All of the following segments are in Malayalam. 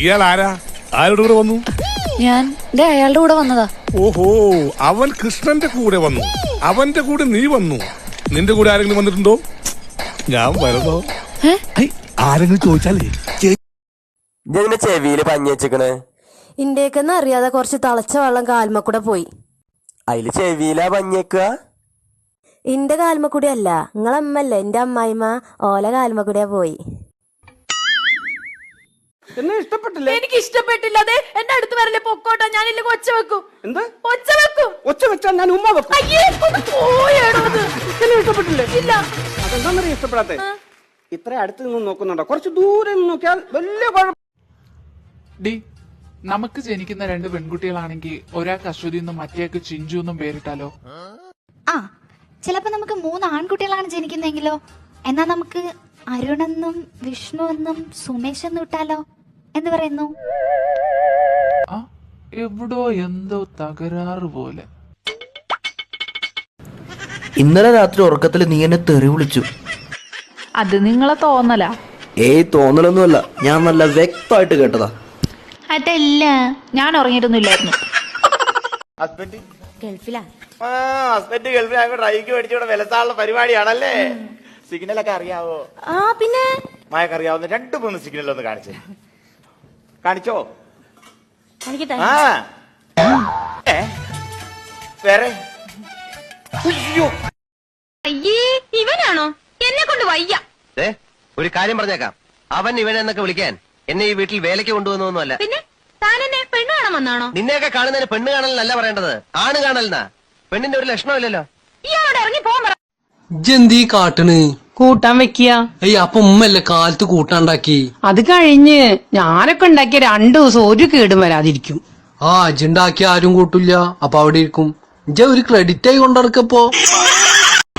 ഇയാൾ ആരാ ആരുടെ കൂടെ വന്നു? ഞാൻ ദേ അയാളുടെ കൂടെ വന്നതാ. ഓഹോ അവൻ കൃഷ്ണന്റെ കൂടെ വന്നു. അവന്റെ കൂടെ നീ വന്നു. നിന്റെ കൂടെ ആരെങ്കിലും വന്നിട്ടുണ്ടോ? ഞാൻ വരുന്നോ. ഏ? ആരെങ്കിലും ചോദിച്ചാലേ? ഇതെങ്ങനെ ചെവിയിൽ പഞ്ഞി വെച്ചിക്കണ്? ഇന്ത്യക്കെന്ന് അറിയാതെ കുറച്ച് തളച്ച വെള്ളം കാൽമക്കൂടെ പോയി. അതിൽ ചെവിയിലാ പഞ്ഞി വെക്കുക? ഇന്റെ കാൽമ കൂടെ അല്ല നിങ്ങളമ്മല്ലേ എന്റെ അമ്മായിമ്മ ഓല കാൽമക്കുടിയാ പോയി. എന്നെ ഇഷ്ടപ്പെട്ടില്ല? എനിക്ക് ഇഷ്ടപ്പെട്ടില്ല. അതെ എന്റെ അടുത്ത് വരല്ലേ പൊക്കോട്ടെ. ഇല്ലെങ്കിൽ ഒച്ച വെക്കും. എന്ത്? ഒച്ച വെക്കും. ഒച്ച വെച്ചാൽ ഞാൻ ഉമ്മ വെക്കും. അയ്യേ പോയേടോ. എന്നെ ഇഷ്ടപ്പെട്ടില്ലേ? ഇല്ല. അതെന്താന്നറിയ ഇഷ്ടപ്പെടാത്തെ? ഇത്ര അടുത്ത് നിന്ന് നോക്കുന്നുണ്ടോ? കുറച്ച് ദൂരെ നിന്ന് നോക്കിയാൽ വലിയ കുഴപ്പം. ഡി നമുക്ക് ജനിക്കുന്ന രണ്ട് പെൺകുട്ടികളാണെങ്കിൽ ഒരാൾക്ക് അശ്വതി എന്നും മറ്റേയാൾക്ക് ചിഞ്ചു എന്നും പേരിട്ടാലോ? ആ ചിലപ്പോ നമുക്ക് മൂന്ന് ആൺകുട്ടികളാണ് ജനിക്കുന്നെങ്കിലോ എന്നാ നമുക്ക് അരുണെന്നും വിഷ്ണു എന്നും സുമേഷ് എന്നും ഇട്ടാലോ? എന്ന് പറയുന്നു? ആ എവിടോ എന്തോ തകരാറ് പോലെ. ഇന്നലെ രാത്രി ഉറക്കത്തിൽ നീ എന്നെ തെറി വിളിച്ചു. അത് നിങ്ങളെ തോന്നലാ. ഏയ് തോന്നലൊന്നുമല്ല. ഞാൻ നല്ല വ്യക്തമായിട്ട് കേട്ടതാ. അതല്ല. ഞാൻ ഉറങ്ങിയിട്ടൊന്നുമില്ലായിരുന്നു. ഗൾഫിലാ. ആ ഹസ്ബൻഡ് ഗൾഫിൽ ആയപ്പോ ഡ്രൈക്ക് മേടിച്ചിവിടെ വിലസാനുള്ള പരിപാടിയാണല്ലേ? സിഗ്നലൊക്കെ അറിയാവോ? ആ പിന്നെ? മായൊക്കെ അറിയാവുന്ന രണ്ട് മൂന്ന് സിഗ്നൽ ഒന്ന് കാണിച്ചേ. കാണിച്ചോ? കാണിക്കട്ടെ. ആ. ഏ? വേറെ? ഉയ്യോ. അയ്യേ ഇവനാണോ? എന്നെ കൊണ്ട് വയ്യ. ഒരു കാര്യം പറഞ്ഞേക്കാം. അവൻ ഇവനെന്നൊക്കെ വിളിക്കാൻ എന്നെ ഈ വീട്ടിൽ വേലയ്ക്ക് കൊണ്ടുവന്നൊന്നുമല്ല പിന്നെ താൻ എന്നെ പെണ്ണു കാണാൻ വന്നാണോ? നിന്നെയൊക്കെ കാണുന്നതിന് പെണ്ണ് കാണലല്ല പറയേണ്ടത്. ആണ് കാണലെന്നാ പെണ്ണിന്റെ ഒരു ലക്ഷണമില്ലല്ലോ. ഇയാളോട് ഇറങ്ങി പോകാൻ പറ കാട്ടണ് കൂട്ടാൻ വെക്കുക ഏയ് അപ്പൊ ഉമ്മല്ലേ കാലത്ത് കൂട്ടാണ്ടാക്കി? അത് കഴിഞ്ഞ് ഞാനൊക്കെ ഉണ്ടാക്കിയ രണ്ടു ദിവസം ഒരു കേടും വരാതിരിക്കും. ആ അജുണ്ടാക്കി ആരും കൂട്ടില്ല. അപ്പൊ അവിടെ ഇരിക്കും. ഇജ്ജ ഒരു ക്രെഡിറ്റ് ആയി കൊണ്ടിറക്കപ്പോ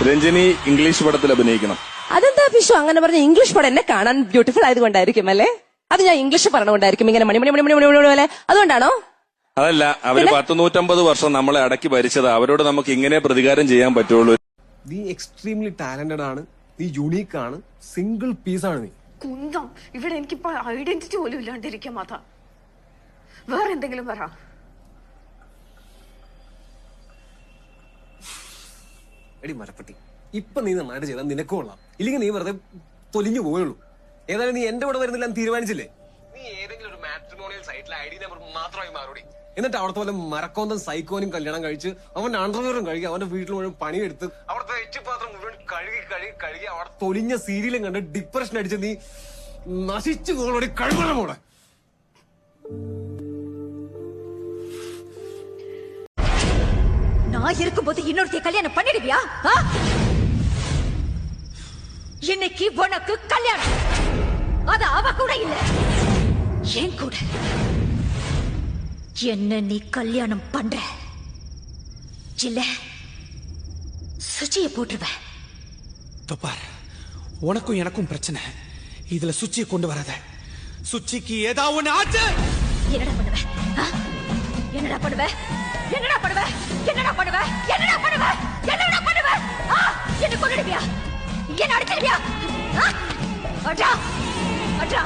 രഞ്ജനി ഇംഗ്ലീഷ് പടത്തിൽ അഭിനയിക്കണം. അതെന്താ പിഷു അങ്ങനെ പറഞ്ഞ ഇംഗ്ലീഷ് പടം എന്നെ കാണാൻ ബ്യൂട്ടിഫുൾ ആയതുകൊണ്ടായിരിക്കും അല്ലേ? അത് ഞാൻ ഇംഗ്ലീഷ് പറഞ്ഞുകൊണ്ടായിരിക്കും ഇങ്ങനെ മണി മണി മണി മണി മണി മണി പോലെ അതുകൊണ്ടാണോ? അതല്ല അവർ പത്ത് നൂറ്റമ്പത് വർഷം നമ്മളെ അടക്കി ഭരിച്ചത്. അവരോട് നമുക്ക് ഇങ്ങനെ പ്രതികാരം ചെയ്യാൻ പറ്റുള്ളൂ. നീ എക്സ്ട്രീംലി ടാലന്റഡ് ആണ്. നീ യുണീക്ക് ആണ്. സിംഗിൾ പീസ് ആണ് നീ. കുന്തം. ഇവിടെ എനിക്കിപ്പോ ഐഡന്റിറ്റി പോലും ഇല്ലാണ്ടിരിക്കാം മാത. വേറെ എന്തെങ്കിലും പറ. എടി മരപ്പട്ടി ഇപ്പൊ നീ നന്നായിട്ട് ചെയ്താൽ നിനക്ക് കൊള്ളാം. ഇല്ലെങ്കിൽ നീ വെറുതെ തൊലിഞ്ഞു പോയുള്ളൂ ഏതായാലും നീ എന്റെ കൂടെ വരുന്നില്ല തീരുമാനിച്ചില്ലേ? നീ ഏതെങ്കിലും ഒരു മാട്രിമോണിയൽ സൈറ്റിൽ ഐ ഡി നമ്പർ മാത്രമായി മാറൂടി. എന്നിട്ട് അവിടുത്തെ പോലെ മരക്കോന്തം സൈക്കോനും കല്യാണം കഴിച്ച് അവൻ അണ്ടർവെയറും കഴുകി അവന്റെ വീട്ടിൽ മുഴുവൻ പണിയെടുത്ത് അവിടുത്തെ കഴുകി കഴുകി കഴുകി അവിടെ തൊലിഞ്ഞ സീരിയലും കണ്ട് ഡിപ്രഷൻ അടിച്ച് നീ നശിച്ചു പോകണോടി കഴുകണം മോളെ நான் இருக்கும்போது இன்னொருத்தைய கல்யாணம் பண்ணிடுவியா ஆ? இன்னைக்கு உனக்கு கல்யாணம் அது அவ கூட இல்ல என் கூட என்ன நீ கல்யாணம் பண்ற இல்ல சுச்சிய போட்டுருவ தொப்பார் உனக்கும் எனக்கும் பிரச்சனை. இதுல சுச்சியை கொண்டு வராத. சுச்சிக்கு ஏதாவது ஒண்ணு ஆச்சு? என்னடா பண்ணுவ? ஆ? என்னடா பண்ணுவ? என்னடா பண்ணுவ? என்னடா பண்ணுவ? என்னடா பண்ணுவ? என்னடா பண்ணுவ? ஆ? என்ன கொண்டுடுவியா என்ன அடிச்சிடுவியா? ஆ? அட்ரா அட்ரா